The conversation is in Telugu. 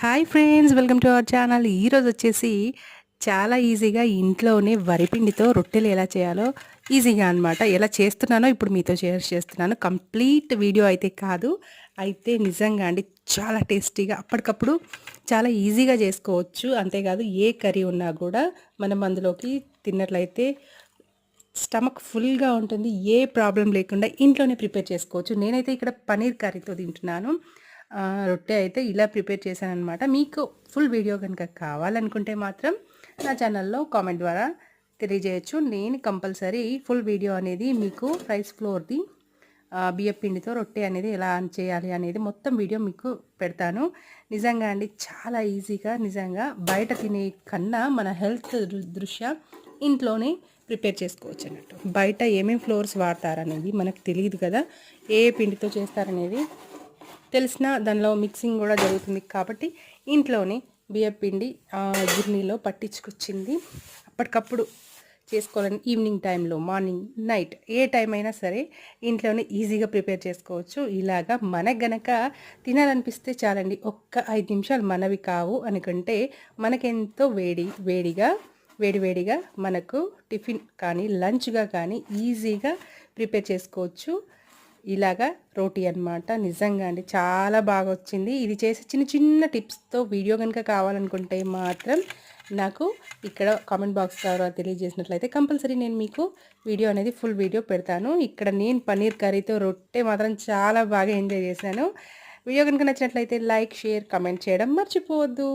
Hi friends welcome to our channel. ఈరోజు వచ్చేసి చాలా ఈజీగా ఇంట్లోనే వరిపిండితో రొట్టెలు ఎలా చేయాలో ఈజీగా అనమాట ఎలా చేస్తున్నానో ఇప్పుడు మీతో షేర్ చేస్తున్నాను. కంప్లీట్ వీడియో అయితే కాదు అయితే నిజంగా అండి చాలా టేస్టీగా అప్పటికప్పుడు చాలా ఈజీగా చేసుకోవచ్చు. అంతేకాదు ఏ కర్రీ ఉన్నా కూడా మనం అందులోకి తిన్నట్లయితే స్టమక్ ఫుల్గా ఉంటుంది. ఏ ప్రాబ్లం లేకుండా ఇంట్లోనే ప్రిపేర్ చేసుకోవచ్చు. నేనైతే ఇక్కడ పనీర్ కర్రీతో తింటున్నాను. రొట్టె అయితే ఇలా ప్రిపేర్ చేశాను అనమాట మీకు ఫుల్ వీడియో కనుక కావాలనుకుంటే మాత్రం నా ఛానల్లో కామెంట్ ద్వారా తెలియజేయచ్చు. నేను కంపల్సరీ ఫుల్ వీడియో అనేది మీకు రైస్ ఫ్లోర్ది బియ్యం పిండితో రొట్టె అనేది ఎలా చేయాలి అనేది మొత్తం వీడియో మీకు పెడతాను. నిజంగా అండి చాలా ఈజీగా నిజంగా బయట తినే కన్నా మన హెల్త్ దృష్ట్యా ఇంట్లోనే ప్రిపేర్ చేసుకోవచ్చు అన్నట్టు బయట ఏమేమి ఫ్లోర్స్ వాడతారనేది మనకు తెలియదు కదా ఏ పిండితో చేస్తారనేది తెలిసిన దానిలో మిక్సింగ్ కూడా జరుగుతుంది కాబట్టి ఇంట్లోనే బియ్యం పిండి పట్టించుకొచ్చింది. అప్పటికప్పుడు చేసుకోవాలని ఈవినింగ్ టైంలో మార్నింగ్ నైట్ ఏ టైం అయినా సరే ఇంట్లోనే ఈజీగా ప్రిపేర్ చేసుకోవచ్చు. ఇలాగా మనకు గనక తినాలనిపిస్తే చాలండి ఒక్క ఐదు నిమిషాలు మనవి కావు అనుకుంటే మనకెంతో వేడి వేడిగా వేడివేడిగా మనకు టిఫిన్ కానీ లంచ్గా కానీ ఈజీగా ప్రిపేర్ చేసుకోవచ్చు. ఇలాగా రోటీ అన్నమాట. నిజంగా అండి చాలా బాగా వచ్చింది ఇది చేసే చిన్న చిన్న టిప్స్తో వీడియో కనుక కావాలనుకుంటే మాత్రం నాకు ఇక్కడ కామెంట్ బాక్స్ ద్వారా తెలియజేసినట్లయితే కంపల్సరీ నేను మీకు వీడియో అనేది ఫుల్ వీడియో పెడతాను. ఇక్కడ నేను పన్నీర్ కర్రీతో రొట్టె మాత్రం చాలా బాగా ఎంజాయ్ చేశాను. వీడియో కనుక నచ్చినట్లయితే లైక్ షేర్ కమెంట్ చేయడం మర్చిపోవద్దు.